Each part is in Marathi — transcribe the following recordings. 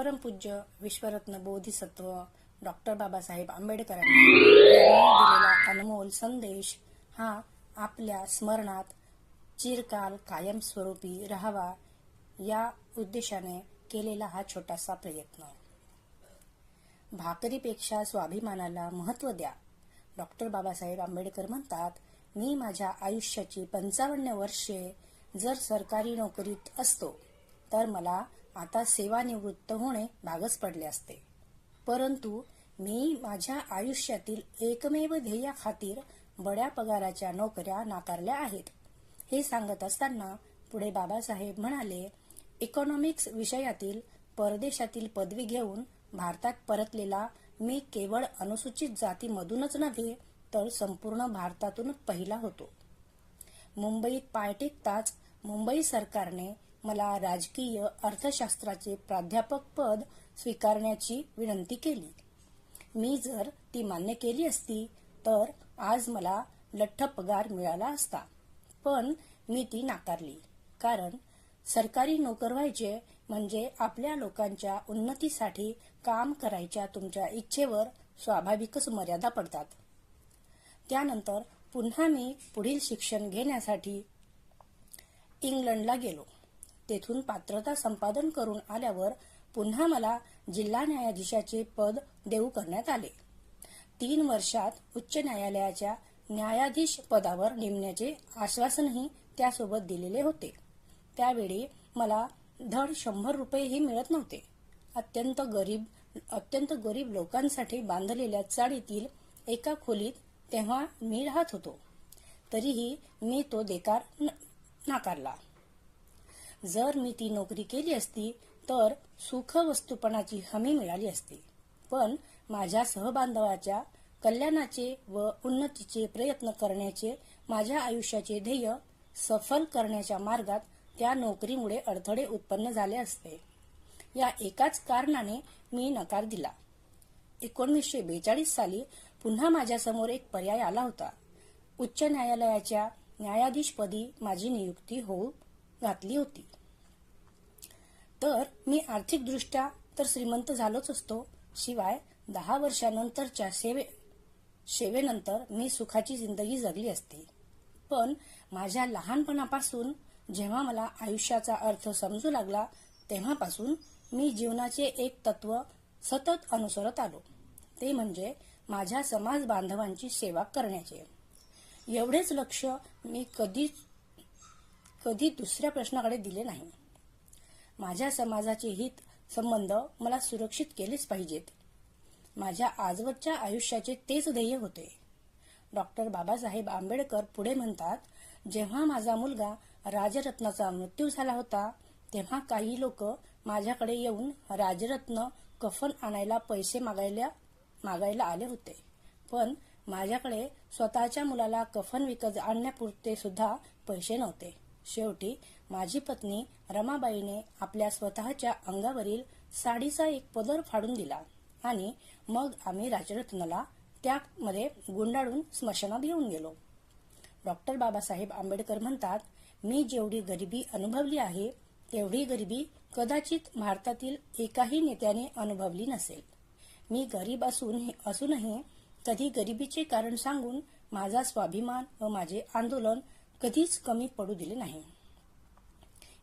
परमपूज्य विश्वरत्न बोधिसत्व डॉक्टर बाबासाहेब आंबेडकरांनी दिलेला अनमोल संदेश हा आपल्या स्मरणात चिरकाल कायमस्वरूपी राहावा या उद्देशाने केलेला हा छोटासा प्रयत्न. भाकरीपेक्षा स्वाभिमानाला महत्त्व द्या. डॉक्टर बाबासाहेब आंबेडकर म्हणतात मी माझ्या आयुष्याची पंचावन्न वर्षे जर सरकारी नोकरीत असतो तर मला आता सेवानिवृत्त होणे भागच पडले असते. परंतु मी माझ्या आयुष्यातील एकमेव ध्येयाखातीर बड्या पगाराच्या नोकऱ्या नाकारल्या आहेत. हे सांगत असताना पुढे बाबासाहेब म्हणाले इकॉनॉमिक्स विषयातील परदेशातील पदवी घेऊन भारतात परतलेला मी केवळ अनुसूचित जातीमधूनच नव्हे तर संपूर्ण भारतातून पहिला होतो. मुंबईत पाय टिकताच मुंबई सरकारने मला राजकीय अर्थशास्त्राचे प्राध्यापक पद स्वीकारण्याची विनंती केली. मी जर ती मान्य केली असती तर आज मला लठ्ठ पगार मिळाला असता. पण मी ती नाकारली. कारण सरकारी नोकर व्हायचे म्हणजे आपल्या लोकांच्या उन्नतीसाठी काम करायच्या तुमच्या इच्छेवर स्वाभाविकच मर्यादा पडतात. त्यानंतर पुन्हा मी पुढील शिक्षण घेण्यासाठी इंग्लंडला गेलो. तेथून पात्रता संपादन करून आल्यावर पुन्हा मला जिल्हा न्यायाधीशाचे पद देऊ करण्यात आले. तीन वर्षात उच्च न्यायालयाच्या न्यायाधीश पदावर नेमण्याचे आश्वासनही त्यासोबत दिलेले होते. त्यावेळी मला धड शंभर रुपयेही मिळत नव्हते. अत्यंत गरीब अत्यंत गरीब लोकांसाठी बांधलेल्या चाळीतील एका खोलीत तेव्हा मी राहत होतो. तरीही मी तो देकार न- नाकारला. जर मी ती नोकरी केली असती तर सुखवस्तूपणाची हमी मिळाली असती. पण माझ्या सहबांधवाच्या कल्याणाचे व उन्नतीचे प्रयत्न करण्याचे माझ्या आयुष्याचे ध्येय सफल करण्याच्या मार्गात त्या नोकरीमुळे अडथळे उत्पन्न झाले असते. या एकाच कारणाने मी नकार दिला. एकोणीसशे बेचाळीस साली पुन्हा माझ्यासमोर एक पर्याय आला होता. उच्च न्यायालयाच्या न्यायाधीशपदी माझी नियुक्ती होऊ घातली होती. तर मी आर्थिकदृष्ट्या तर श्रीमंत झालोच असतो. शिवाय दहा वर्षानंतरच्या सेवे सेवेनंतर मी सुखाची जिंदगी जगली असती. पण माझ्या लहानपणापासून जेव्हा मला आयुष्याचा अर्थ समजू लागला तेव्हापासून मी जीवनाचे एक तत्व सतत अनुसरत आलो. ते म्हणजे माझ्या समाज बांधवांची सेवा करण्याचे. एवढेच लक्ष मी कधीच कधी दुसऱ्या प्रश्नाकडे दिले नाही. माझ्या समाजाचे हित संबंध मला सुरक्षित केलेच पाहिजेत. माझ्या आजवरच्या आयुष्याचे तेच ध्येय होते. डॉक्टर बाबासाहेब आंबेडकर पुढे म्हणतात जेव्हा माझा मुलगा राजरत्नाचा मृत्यू झाला होता तेव्हा काही लोक माझ्याकडे येऊन राजरत्न कफन आणायला पैसे मागायला मागायला आले होते. पण माझ्याकडे स्वतःच्या मुलाला कफन विकत आणण्यापुरते सुद्धा पैसे नव्हते. शेवटी माझी पत्नी रमाबाईने आपल्या स्वतःच्या अंगावरील साडीचा एक पदर फाडून दिला आणि मग आम्ही राजरत्नला त्यामध्ये गुंडाळून स्मशानात घेऊन गेलो. डॉक्टर बाबासाहेब आंबेडकर म्हणतात मी जेवढी गरिबी अनुभवली आहे तेवढी गरिबी कदाचित भारतातील एकाही नेत्याने अनुभवली नसेल. मी गरीब असून असूनही कधी गरिबीचे कारण सांगून माझा स्वाभिमान व माझे आंदोलन कधीच कमी पडू दिले नाही.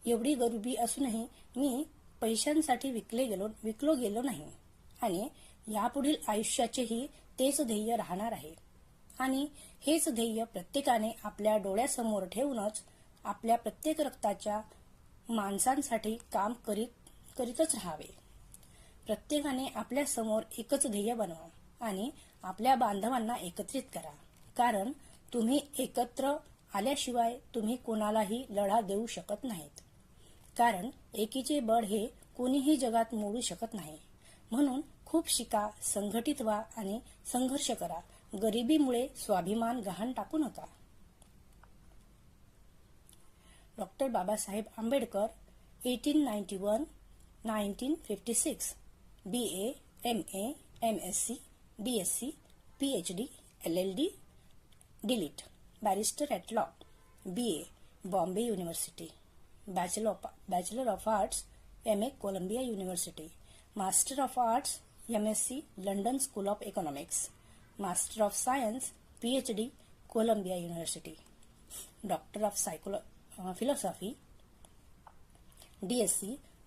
एवढी गरिबी असूनही मी पैशांसाठी विकले गेलो विकलो गेलो नाही. आणि यापुढील आयुष्याचेही तेच ध्येय राहणार आहे. आणि हेच ध्येय प्रत्येकाने आपल्या डोळ्यासमोर ठेवूनच आपल्या प्रत्येक रक्ताच्या माणसांसाठी काम करीत करीतच राहावे. प्रत्येकाने आपल्यासमोर एकच ध्येय बनवा आणि आपल्या बांधवांना एकत्रित करा. कारण तुम्ही एकत्र आल्याशिवाय तुम्ही कोणालाही लढा देऊ शकत नाहीत. कारण एकीचे बळ हे कोणीही जगात मोडू शकत नाही. म्हणून खूप शिका संघटित व्हा आणि संघर्ष करा. गरिबीमुळे स्वाभिमान गहाण टाकू नका. Doctor Babasaheb Ambedkar eighteen ninety one nineteen fifty six B A M A M S C B S C P H D L L D D Litt. Barrister at Law, BA, Bombay University, Bachelor of, Bachelor of Arts, MA, Columbia University, Master of Arts, MSc, London School of Economics, Master of Science, PhD, Columbia University, Doctor of Psycholo- uh, Philosophy, DSc,